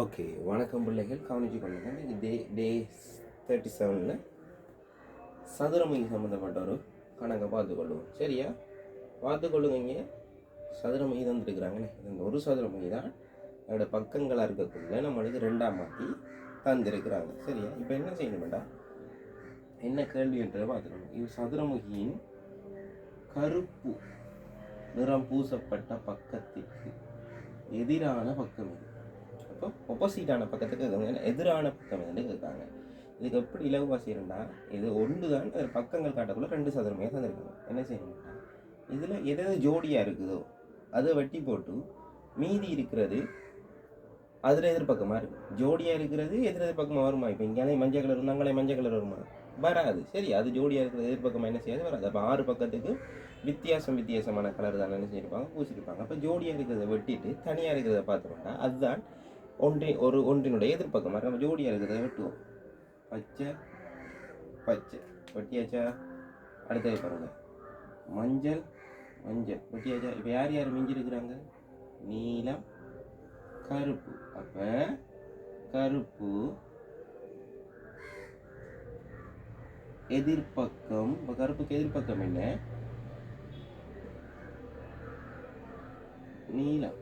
Okay வணக்கம் பிள்ளைகள். கவனிச்சு கொள்ளுங்க. இது டே டே தேர்ட்டி செவனில் சதுரமுகி சம்மந்தப்பட்ட ஒரு கணக்கை பார்த்துக்கொள்ளுவோம் சரியா? பார்த்துக்கொள்ளுங்க இங்கே. சதுரமுகி தந்துருக்குறாங்கண்ணே இந்த ஒரு சதுரமுகி தான் அதோட பக்கங்களாக இருக்கக்குள்ள நம்மளுக்கு ரெண்டாம் மாற்றி தந்திருக்கிறாங்க. சரியா? இப்போ என்ன செய்யணும்டா என்ன கேள்வின்றதை பார்த்துக்கணும் இது சதுரமுகியின் கருப்பு நிறம் பூசப்பட்ட பக்கத்திற்கு எதிரான பக்கம் இது இப்போ ஒப்போசிட்டான பக்கத்துக்கு கேட்குறாங்க எதிரான பக்கம் வந்து கேட்குறாங்க இதுக்கு எப்படி இலகுவா செய்யணும்னா இது ஒன்று தான் அதில் பக்கங்கள் காட்டக்குள்ளே ரெண்டு சதுரமையாக தந்திருக்காங்க என்ன செய்யணும்னா இதில் எது எது ஜோடியாக இருக்குதோ அதை வெட்டி போட்டு மீதி இருக்கிறது அதில் எதிர்பக்கமாக இருக்கும் ஜோடியாக இருக்கிறது எதிர் எதிர்பக்கமாக வருமா? இப்போ இங்கே மஞ்சள் கலர் இருந்தாங்களே மஞ்சள் கலர் வருமா? வராது. சரி அது ஜோடியாக இருக்கிறது எதிர்பக்கமாக என்ன செய்யாது? வராது. அப்போ ஆறு பக்கத்துக்கு வித்தியாசம் வித்தியாசமான கலர் தானே என்ன செய்யிருப்பாங்க பூசிருப்பாங்க. அப்போ ஜோடியாக இருக்கிறத வெட்டிட்டு தனியாக இருக்கிறத பார்த்தோம்னா அதுதான் ஒன்றின் ஒரு ஒன்றினுடைய எதிர்ப்பக்கம். நம்ம ஜோடியாக இருக்கிறத வெட்டுவோம். பச்சை பச்சை. வெட்டியாச்சா? அடுத்தது பாருங்க. மஞ்சள் மஞ்சள். வெட்டியாச்சா? இப்போ யார் யார் மிஞ்சிருக்கிறாங்க? நீலம் கருப்பு. அப்போ கருப்பு எதிர்பக்கம் இப்போ கருப்புக்கு எதிர்பக்கம் என்ன? நீலம்.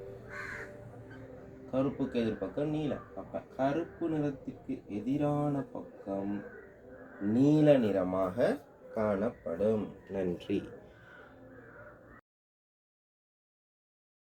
கருப்புக்கு எதிர்பக்கம் நீலம் அப்போ கருப்பு நிறத்திற்கு எதிரான பக்கம் நீல நிறமாக காணப்படும். நன்றி.